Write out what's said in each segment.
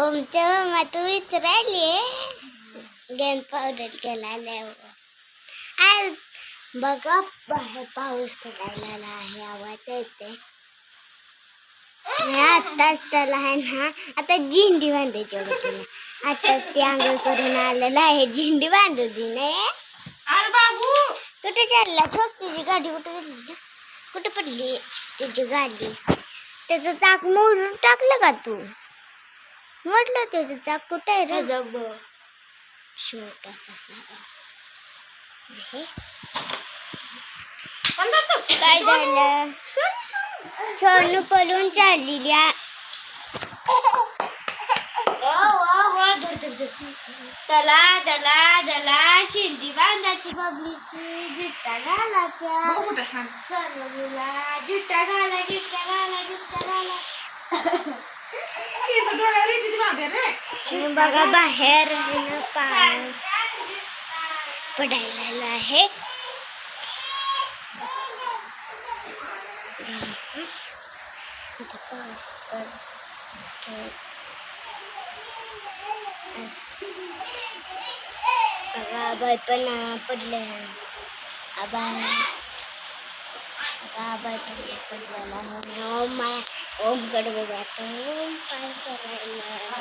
ओमच्या मम्मा तू विचारली game powder केला आज बघा पाऊस पडायला आहे आवाज येते. आत्ताच त्याला आहे ना आता झिंडी बांधायची होती तिला आत्ताच ती आंघोळ करून आलेला आहे झिंडी बांधू दे बाबू! कुठे चालला? छोट तुझी गाडी कुठे गेली कुठे पडली? तुझी गाडी. त्याचं चाक मोडून टाकलं का तू? म्हटलं त्याचं चाक कुठे आहे रे? छोटासा हे. काय झालं? छोनू पळून चाललेली त्याला त्याला त्याला शिंदी बांधायची बबलीची जिट्टा घालायच्या. सर्वला जिट्टा घाला जिट्टा घाला जिट्टा घाला. बघा बाहेर आहे पाऊस पडायला आहे पाऊस बघा आबाळ पण अं, पडले आबाळ आबाळ ओम माया ओमकडे बघा ओम काय करायला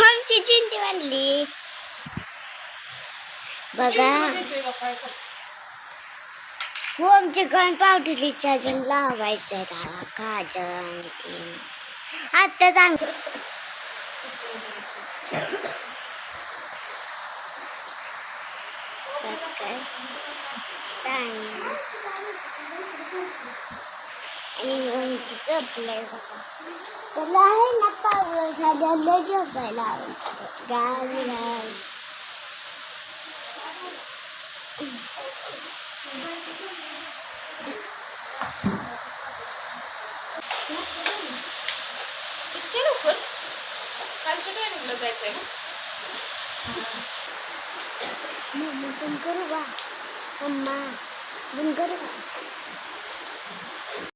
आमची चिंटी बांधली बघा. हो आमचे गण पावडरीच्या अजून लावायचं त्याला काजळ ते. आता आणि आमची झोपलंय बघा त्याला आहे ना पाऊस आल्याला झोपायला आवडतं गाज गाज इतके लवकर? कालच्या टायमिंगला जायचंय ना? બંધ કરો વા અમ્મા બંધ કરો